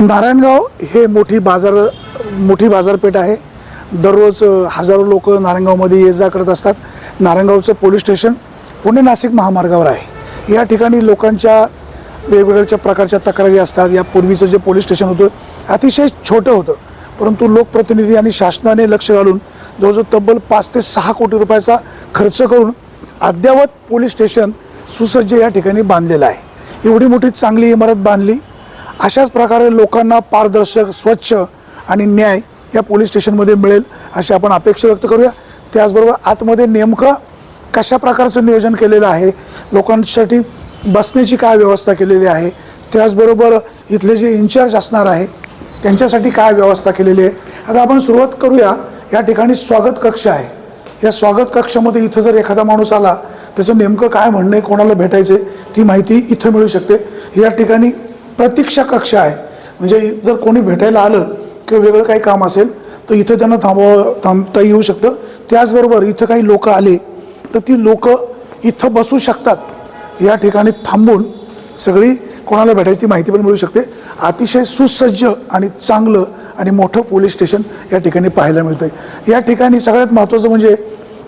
नारायणगाव हे मोठी बाजार मोठी बाजारपेठ आहे. दररोज हजारो लोक नारायणगावमध्ये ये जा करत असतात. नारायणगावचं पोलीस स्टेशन पुणे नाशिक महामार्गावर आहे. या ठिकाणी लोकांच्या वेगवेगळ्या प्रकारच्या तक्रारी असतात. या पूर्वीचं जे पोलीस स्टेशन होतं अतिशय छोटं होतं. परंतु लोकप्रतिनिधी आणि शासनाने लक्ष घालून जवळजवळ तब्बल पाच ते सहा कोटी रुपयाचा खर्च करून अद्ययावत पोलीस स्टेशन सुसज्ज या ठिकाणी बांधलेलं आहे. एवढी मोठी चांगली इमारत बांधली अशाच प्रकारे लोकांना पारदर्शक स्वच्छ आणि न्याय या पोलीस स्टेशनमध्ये मिळेल अशी आपण अपेक्षा व्यक्त करूया. त्याचबरोबर आतमध्ये नेमकं कशा प्रकारचं नियोजन केलेलं आहे लोकांसाठी बसण्याची काय व्यवस्था केलेली आहे त्याचबरोबर इथले जे इन्चार्ज असणार आहे त्यांच्यासाठी काय व्यवस्था केलेली आहे. आता आपण सुरुवात करूया. या ठिकाणी स्वागत कक्ष आहे. या स्वागत कक्षामध्ये इथं जर एखादा माणूस आला त्याचं नेमकं काय म्हणणं आहे कोणाला भेटायचे ती माहिती इथं मिळू शकते. या ठिकाणी प्रतीक्षा कक्ष आहे. म्हणजे जर कोणी भेटायला आलं किंवा वेगळं काही काम असेल तर इथं त्यांना थांबव थांबता येऊ शकतं. त्याचबरोबर इथं काही लोकं आले तर ती लोक इथं बसू शकतात. या ठिकाणी थांबून सगळी कोणाला भेटायची ती माहिती पण मिळू शकते. अतिशय सुसज्ज आणि चांगलं आणि मोठं पोलीस स्टेशन या ठिकाणी पाहायला मिळतं या ठिकाणी सगळ्यात महत्त्वाचं म्हणजे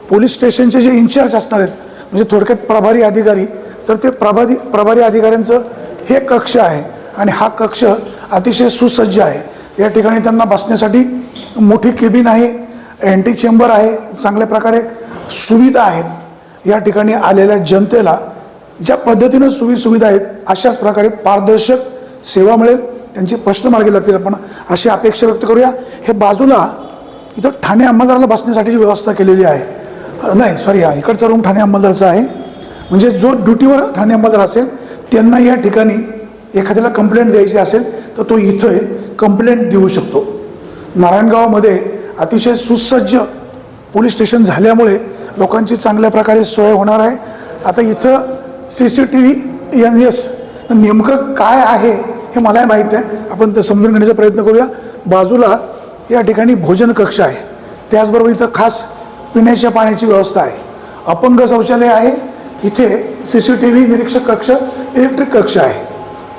पोलीस स्टेशनचे जे इन्चार्ज असणार आहेत म्हणजे थोडक्यात प्रभारी अधिकारी तर ते प्रभारी प्रभारी अधिकाऱ्यांचं हे कक्ष आहे. आणि हा कक्ष अतिशय सुसज्ज आहे. या ठिकाणी त्यांना बसण्यासाठी मोठी केबिन आहे एंटी चेंबर आहे चांगल्या प्रकारे सुविधा आहेत. या ठिकाणी आलेल्या जनतेला ज्या पद्धतीनं सुविसुविधा सुविधा आहेत अशाच प्रकारे पारदर्शक सेवा मिळेल. त्यांचे प्रश्न मार्गी लागतील. आपण अशी अपेक्षा व्यक्त करूया. हे बाजूला इथं ठाणे अंमलदाराला बसण्यासाठीची व्यवस्था केलेली आहे. नाही सॉरी हा इकडचा रूम ठाणे अंमलदारचा आहे. म्हणजे जो ड्युटीवर ठाणे अंमलदार असेल त्यांना या ठिकाणी एखाद्याला कंप्लेंट द्यायची असेल तर तो इथं कंप्लेंट देऊ शकतो. नारायणगावमध्ये अतिशय सुसज्ज पोलीस स्टेशन झाल्यामुळे लोकांची चांगल्या प्रकारे सोय होणार आहे. आता इथं C C T V N S नेमकं काय आहे हे मलाही माहीत आहे आपण ते समजून घेण्याचा प्रयत्न करूया. बाजूला या ठिकाणी भोजन कक्ष आहे. त्याचबरोबर इथं खास पिण्याच्या पाण्याची व्यवस्था आहे. अपंग शौचालय आहे. इथे सी सी टी व्ही निरीक्षक कक्ष इलेक्ट्रिक कक्ष आहे.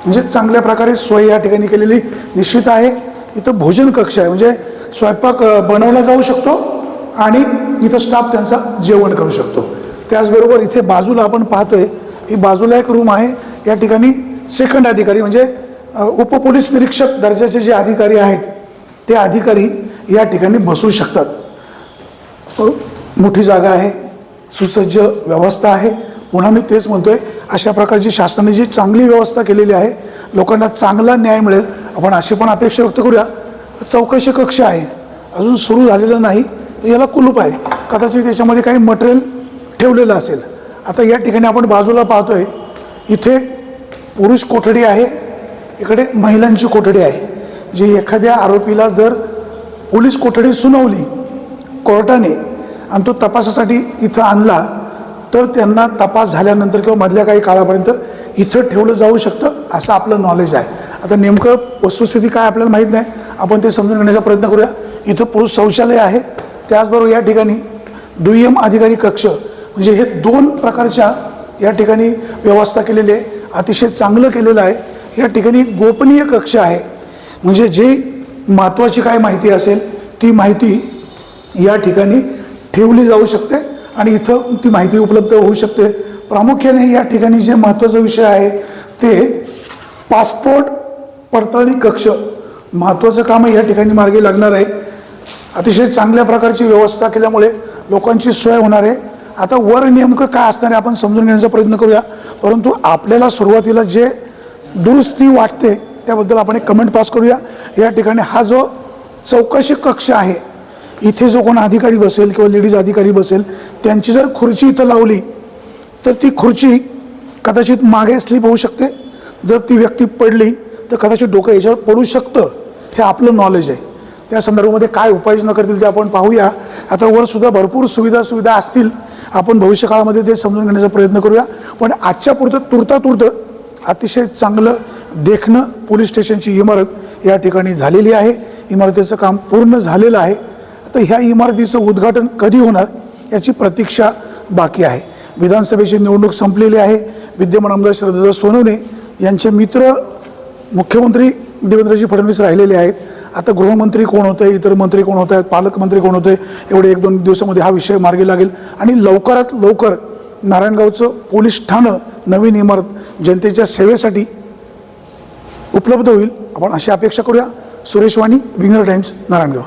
म्हणजे चांगल्या प्रकारे सोय या ठिकाणी केलेली निश्चित आहे. इथं भोजन कक्ष आहे. म्हणजे स्वयंपाक बनवला जाऊ शकतो आणि इथं स्टाफ त्यांचा जेवण करू शकतो. त्याचबरोबर इथे बाजूला आपण पाहतोय ही बाजूला एक रूम आहे. या ठिकाणी सेकंड अधिकारी म्हणजे अ, उपपोलीस निरीक्षक दर्जाचे जे अधिकारी आहेत ते अधिकारी या ठिकाणी बसू शकतात. मोठी जागा आहे. सुसज्ज व्यवस्था आहे. पुन्हा मी तेच म्हणतोय अशा प्रकारची शासनाने जी चांगली व्यवस्था केलेली आहे लोकांना चांगला न्याय मिळेल आपण अशी पण अपेक्षा व्यक्त करूया. चौकशी कक्ष आहे. अजून सुरू झालेलं नाही. याला कुलूप आहे. कदाचित याच्यामध्ये काही मटेरियल ठेवलेलं असेल. आता या ठिकाणी आपण बाजूला पाहतोय इथे पुरुष कोठडी आहे इकडे महिलांची कोठडी आहे. जी एखाद्या आरोपीला जर पोलीस कोठडी सुनावली कोर्टाने आणि तो तपासासाठी इथं आणला तर त्यांना तपास झाल्यानंतर किंवा मधल्या काही काळापर्यंत इथं ठेवलं जाऊ शकतं असं आपलं नॉलेज आहे. आता नेमकं वस्तुस्थिती काय आपल्याला माहीत नाही. आपण ते समजून घेण्याचा प्रयत्न करूया. इथं पुरुष शौचालय आहे. त्याचबरोबर या ठिकाणी दुय्यम अधिकारी कक्ष म्हणजे हे दोन प्रकारच्या या ठिकाणी व्यवस्था केलेली आहे. अतिशय चांगलं केलेलं आहे. या ठिकाणी गोपनीय कक्ष आहे. म्हणजे जे महत्त्वाची काय माहिती असेल ती माहिती या ठिकाणी ठेवली जाऊ शकते. आणि इथं ती माहिती उपलब्ध होऊ शकते. प्रामुख्याने या ठिकाणी जे महत्त्वाचा विषय आहे ते पासपोर्ट पडताळणी कक्ष. महत्त्वाचं काम या ठिकाणी मार्गी लागणार आहे. अतिशय चांगल्या प्रकारची व्यवस्था केल्यामुळे लोकांची सोय होणार आहे. आता वर नेमकं काय असणार आहे आपण समजून घेण्याचा प्रयत्न करूया. परंतु आपल्याला सुरुवातीला जे दुरुस्ती वाटते त्याबद्दल आपण एक कमेंट पास करूया. या ठिकाणी हा जो चौकशी कक्ष आहे इथे जो कोण अधिकारी बसेल किंवा लेडीज अधिकारी बसेल त्यांची जर खुर्ची इथं लावली तर ती खुर्ची कदाचित मागे स्लिप होऊ शकते. जर ती व्यक्ती पडली तर कदाचित डोकं याच्यावर पडू शकतं. हे आपलं नॉलेज आहे. त्या संदर्भामध्ये काय उपाययोजना करतील ते आपण पाहूया. आता वरसुद्धा भरपूर सुविधा सुविधा असतील. आपण भविष्यकाळामध्ये ते समजून घेण्याचा प्रयत्न करूया. पण आजच्या पुरतं तुरता तुरतं अतिशय चांगलं देखणं पोलीस स्टेशनची इमारत या ठिकाणी झालेली आहे. इमारतीचं काम पूर्ण झालेलं आहे. तर ह्या इमारतीचं उद्घाटन कधी होणार याची प्रतीक्षा बाकी आहे. विधानसभेची निवडणूक संपलेली आहे. विद्यमान आमदार श्रद्धा सोनवणे यांचे मित्र मुख्यमंत्री देवेंद्रजी फडणवीस राहिलेले आहेत. आता गृहमंत्री कोण होतं आहे इतर मंत्री कोण होत आहेत पालकमंत्री कोण होते एवढे एक दोन दिवसामध्ये हा विषय मार्गी लागेल. आणि लवकरात लवकर नारायणगावचं पोलीस ठाणं नवीन इमारत जनतेच्या सेवेसाठी उपलब्ध होईल. आपण अशी अपेक्षा करूया. Suresh Wani Winger Times Narayangaon.